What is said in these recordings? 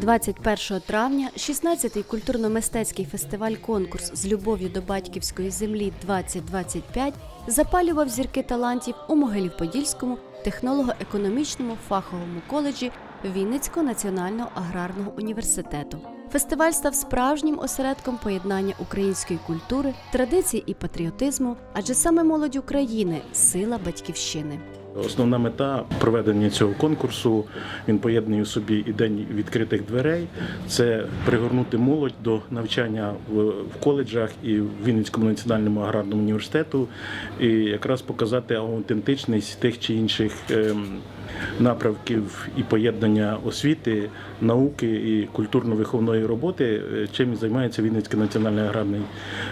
21 травня 16-й культурно-мистецький фестиваль-конкурс з любов'ю до батьківської землі 2025 запалював зірки талантів у Могилів-Подільському технолого-економічному фаховому коледжі Вінницького національного аграрного університету. Фестиваль став справжнім осередком поєднання української культури, традицій і патріотизму, адже саме молодь України сила батьківщини. Основна мета проведення цього конкурсу він поєднує в собі і день відкритих дверей. Це пригорнути молодь до навчання в, коледжах і в Вінницькому національному аграрному університету, і якраз показати аутентичність тих чи інших ем, напрямків і поєднання освіти, науки і культурно-виховної роботи, е, чим займається Вінницький національний аграрний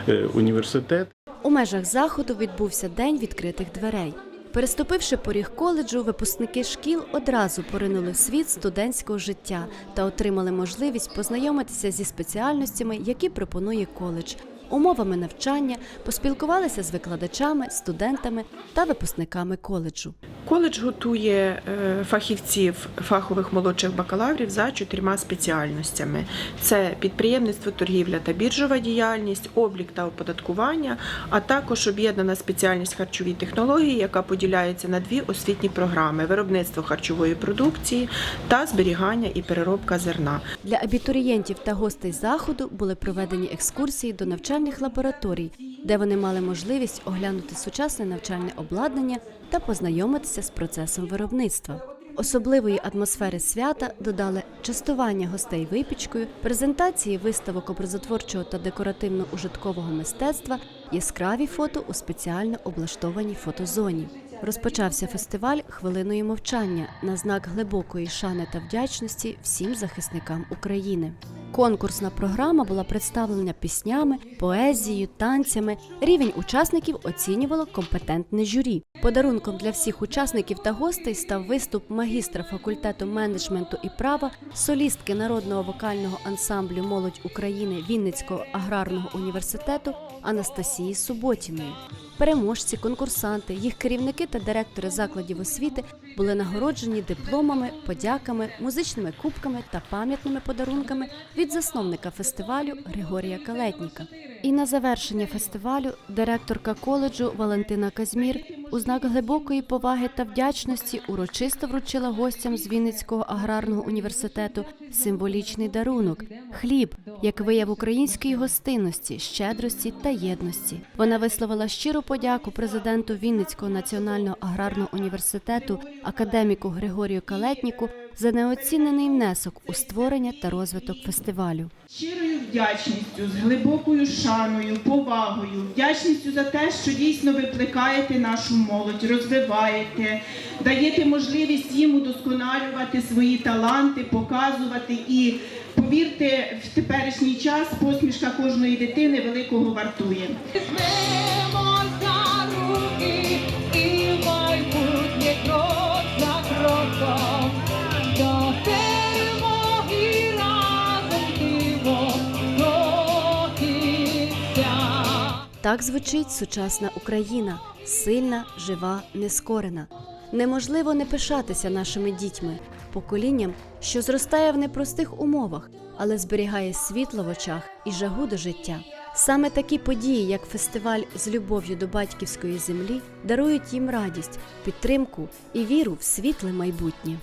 е, університет. У межах заходу відбувся день відкритих дверей. Переступивши поріг коледжу, випускники шкіл одразу поринули в світ студентського життя та отримали можливість познайомитися зі спеціальностями, які пропонує коледж, умовами навчання, поспілкувалися з викладачами, студентами та випускниками коледжу. Коледж готує е, фахівців фахових молодших бакалаврів за чотирма спеціальностями: це підприємництво, торгівля та біржова діяльність, облік та оподаткування, а також об'єднана спеціальність харчові технології, яка поділяється на дві освітні програми: виробництво харчової продукції та зберігання і переробка зерна. Для абітурієнтів та гостей заходу були проведені екскурсії до навчальних лабораторій, де вони мали можливість оглянути сучасне навчальне обладнання та познайомитися з процесом виробництва. Особливої атмосфери свята додали частування гостей випічкою, презентації виставок образотворчого та декоративно-ужиткового мистецтва, яскраві фото у спеціально облаштованій фотозоні. Розпочався фестиваль хвилиною мовчання на знак глибокої шани та вдячності всім захисникам України. Конкурсна програма була представлена піснями, поезією, танцями. Рівень учасників оцінювало компетентне журі. Подарунком для всіх учасників та гостей став виступ магістра факультету менеджменту і права, солістки народного вокального ансамблю Молодь України Вінницького аграрного університету Анастасії Суботіної. Переможці, конкурсанти, їх керівники та директори закладів освіти були нагороджені дипломами, подяками, музичними кубками та пам'ятними подарунками від засновника фестивалю Григорія Калетніка. І на завершення фестивалю директорка коледжу Валентина Казмір у знак глибокої поваги та вдячності урочисто вручила гостям з Вінницького аграрного університету символічний дарунок хліб, як вияв української гостинності, щедрості та єдності. Вона висловила щиру подяку президенту Вінницького національного аграрного університету академіку Григорію Калетніку за неоцінений внесок у створення та розвиток фестивалю. Щирою вдячністю, з глибокою шаною, повагою, вдячністю за те, що дійсно ви плекаєте нашу молодь, розвиваєте, даєте можливість їм удосконалювати свої таланти, показувати і повірте, в теперішній час посмішка кожної дитини великого вартує. Так звучить сучасна Україна, сильна, жива, нескорена. Неможливо не пишатися нашими дітьми, поколінням, що зростає в непростих умовах, але зберігає світло в очах і жагу до життя. Саме такі події, як фестиваль з любов'ю до батьківської землі, дарують їм радість, підтримку і віру в світле майбутнє.